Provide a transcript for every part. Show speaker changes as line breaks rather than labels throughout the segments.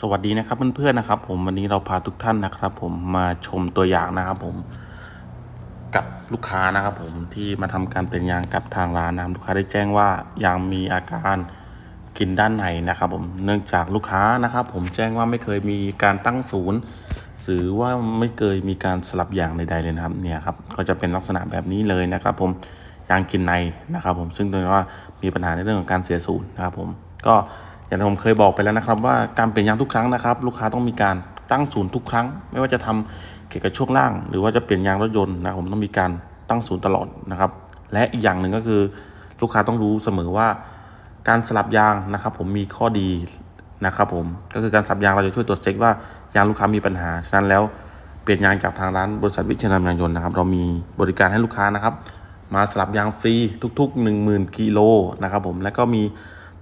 สวัสดีนะครับเพื่อนๆนะครับ ผมวันนี้เราพาทุกท่านนะครับ ผมมาชมตัวอย่างนะครับผมกับลูกค้านะครับ ผมที่มาทำการเป็นยางกับทางร้านนะครับลูกค้าได้แจ้งว่ายางมีอาการกินด้านในนะครับ ผมเนื่องจากลูกค้านะครับ ผมแจ้งว่าไม่เคยมีการตั้งศูนย์ หรือว่าไม่เคยมีการสลับยางใดๆเลยนะครับเนี่ยครับก็จะเป็นลักษณะแบบนี้เลยนะครับ ผมยางกินในนะครับ ผมซึ่งโดยว่ามีปัญหาในเรื่องของการเสียศูนย์นะครับ ผมก็ อย่างที่ผมเคยบอกไปแล้วนะครับ ว่าการเปลี่ยนยางทุกครั้งนะครับ ลูกค้าต้องมีการตั้งศูนย์ทุกครั้ง ไม่ว่าจะทำเกี่ยวกับช่วงล่าง หรือว่าจะเปลี่ยนยางรถยนต์นะผมต้องมีการตั้งศูนย์ตลอดนะครับ และอีกอย่างหนึ่งก็คือลูกค้าต้องรู้เสมอว่า การสลับยางนะครับ ผมมีข้อดีนะครับผมก็คือการสลับยางเราจะช่วยตรวจเช็คว่ายางลูกค้ามีปัญหา ฉะนั้นแล้วเปลี่ยนยางจากทางร้านบริษัทวิชียรนำยางยนต์นะครับ เรามีบริการให้ลูกค้านะครับ มาสลับยางฟรีทุก ๆ 10,000 กิโลนะครับผมและก็มี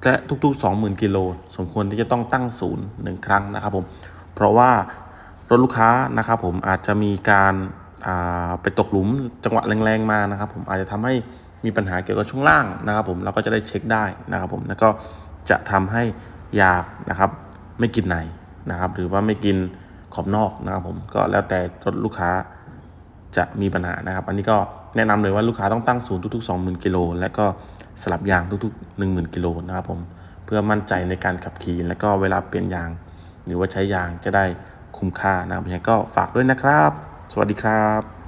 และทุก ๆ 20,000 กิโลสมควรที่จะต้องตั้งศูนย์หนึ่งครั้งนะครับผมเพราะว่ารถลูกค้านะครับผมอาจจะมีการาไปตกหลุมจังหวะแรงๆมานะครับผมอาจจะทำให้มีปัญหาเกี่ยวกับช่วงล่างนะครับผมเราก็จะได้เช็คได้นะครับผมแล้วก็จะทำให้ยางนะครับไม่กินในนะครับ หรือว่าไม่กินขอบนอกนะครับผมก็แล้วแต่รถลูกค้าจะมีปัญหานะครับ อันนี้ก็แนะนำเลยว่าลูกค้าต้องตั้งศูนย์ทุกๆ 20,000 กิโลและก็ สลับยางทุกๆ 10,000กิโลนะครับผมเพื่อมั่นใจในการขับขี่และก็เวลาเปลี่ยนยาง หรือว่าใช้ยางจะได้คุ้มค่านะครับยังไงก็ฝากด้วยนะครับ สวัสดีครับ